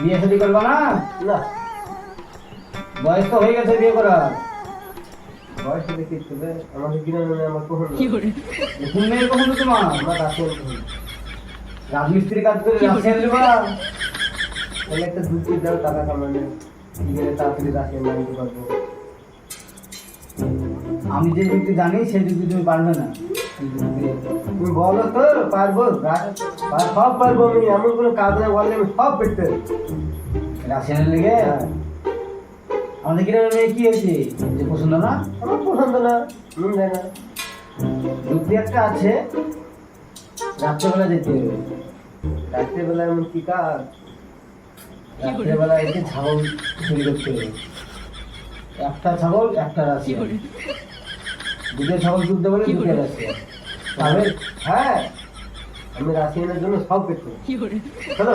বিয়ে শাদী করবা না? না। বয়স তো হয়ে গেছে বিয়ে করার। বয়স থেকে কি হবে আমাদের গ্রামে আমার কখন কোন মেয়ের কখন তোমার? আমার রাশিয়ান কখন রাজমিস্ত্রি কাজ করে তাহলে একটা দুটি দাও টাকা কামানে। গেলে তাড়াতাড়ি পারব আমি যে যুক্তি জানি সেই যুক্তি তুমি পারবে না। তুমি বলো তো পারব? সব পারব আমি এমন কোনো কাজ না বললে আমি সব পেতে। রাশিয়ানের লেগে? আমাদের গ্রামের মেয়ে কি হয়েছে? যে পছন্দ না? আমার পছন্দ না মন যায় না। যুক্তি একটা আছে রাত্রেবেলা যেতে হবে। রাত্রেবেলা এমন কি কাজ? রাত্রেবেলা এসে ছাগল চুরি করতে হবে। একটা ছাগল একটা রাশিয়া। দুটো ছাগল তুলতে বলে দুটো রাশিয়া। পারবে হ্যাঁ আমি রাশিয়ানের জন্য সব পেতে চলো।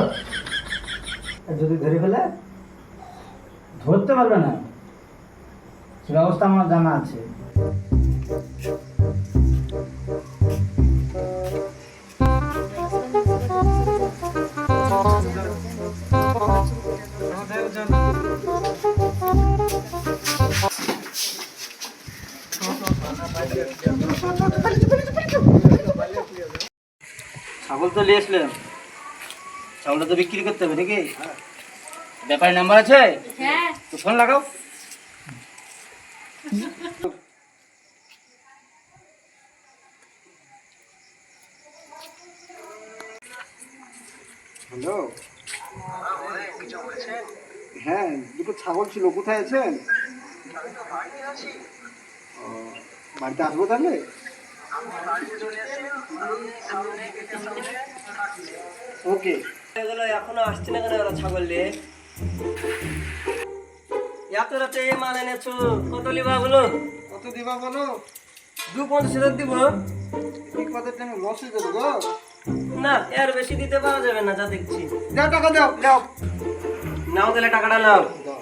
যদি ধরে ফেলে ধরতে পারবে না। সে ব্যবস্থা আমার জানা আছে। ছাগল তো নিয়ে আসলাম ছাগলটা তো বিক্রি করতে হবে নাকি? ব্যাপারী নাম্বার আছে? হ্যাঁ। তো ফোন লাগাও। হ্যালো। হ্যাঁ দুটো ছাগল ছিল। কোথায় আছেন? ও, বাড়িতে আসব তাহলে? ওকে। এগুলো এখনও আসছে না কেন ওরা ছাগল নিয়ে? এত রাতে মাল এনেছো। কত লিবা বলো? কত দিবা বলো? দু পঞ্চাশ হাজার দিব। ঠিক কথা টাইমে লস হয়ে যাবে গো। না এর বেশি দিতে পারা যাবে না যা দেখছি। দাও টাকা দাও দাও। নাও তাহলে টাকাটা নাও। দাও।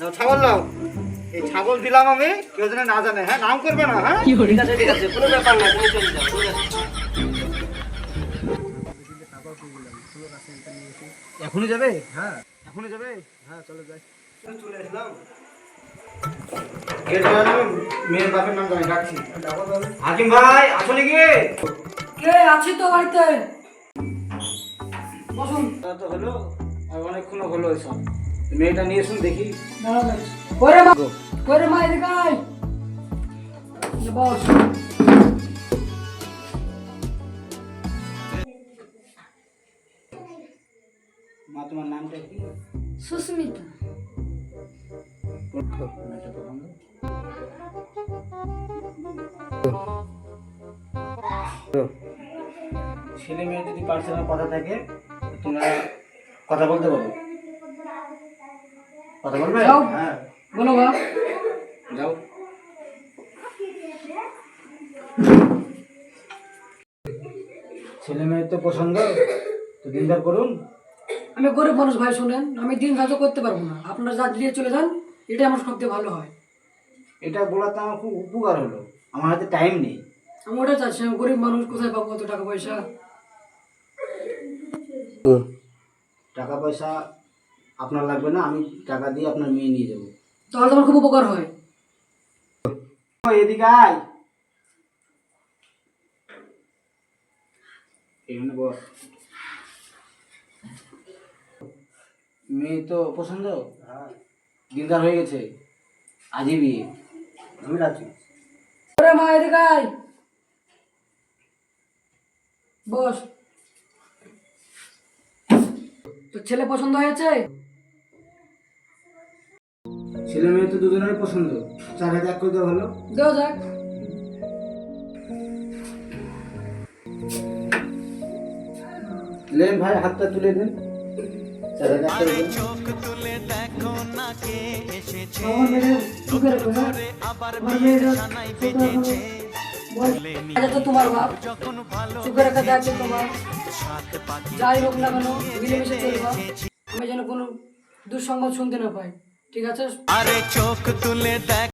দাও ছাগল দাও এই ছাগল দিলাম আমি কেউ যেন না জানে। হ্যাঁ নাম করবে না হ্যাঁ? ঠিক আছে ঠিক আছে কোনো ব্যাপার না তুমি চলে যাও ঠিক আছে এখনই যাবে? হ্যাঁ এখনই যাবে? হ্যাঁ চলে যাই। চলে আসলাম মেয়ের বাপের নাম জানি রাখছি হাকিম ভাই আসলে কি কে আছি তো বাড়িতে? বসুন। তা তো হলো আর অনেকক্ষণ হলো এসব। মেয়েটা নিয়ে শুন দেখি। করে মা করে মা এদিকে আয়। বস। মা তোমার নামটা কি? সুস্মিতা। ছেলে মেয়ে যদি পার্সোনাল কথা থাকে তোমরা কথা বলতে পারো। কথা বলবে। হ্যাঁ। বলো বা যাও। ছেলে মেয়ের তো পছন্দ তো দিনদার করুন। আমি গরিব মানুষ ভাই শুনেন আমি দিন ধার্য করতে পারব না। আপনারা যা দিয়ে চলে যান এটা আমার সবথেকে ভালো হয়। এটা বলাতে আমার খুব উপকার হলো। আমার হাতে টাইম নেই। আমি ওটা চাচ্ছি আমি গরিব মানুষ কোথায় পাবো অত টাকা পয়সা? টাকা পয়সা আপনার লাগবে না আমি টাকা দিয়ে আপনার মেয়ে নিয়ে যাব। তাহলে তোমার খুব উপকার হয়। এদিকে আয়। এখানে বস। মেয়ে তো পছন্দ? হ্যাঁ। দিনদার হয়ে গেছে। আজই বিয়ে। আমি রাজি করে মা এদিকে আয়। বস। তো ছেলে পছন্দ হয়েছে? ছেলে মেয়ে তো দুজনেরই পছন্দ। চার হাজার করে দেওয়া হলো। দেওয়া যাক। লেন ভাই হাতটা তুলে দেন। চার হাজার করে তোমার তোমার। যাই হোক না কেন মিলেমিশে চলবা। আমি যেন কোনো দুঃসংবাদ শুনতে না পাই। ঠিক আছে? আরে চোখ তুলে দেখ।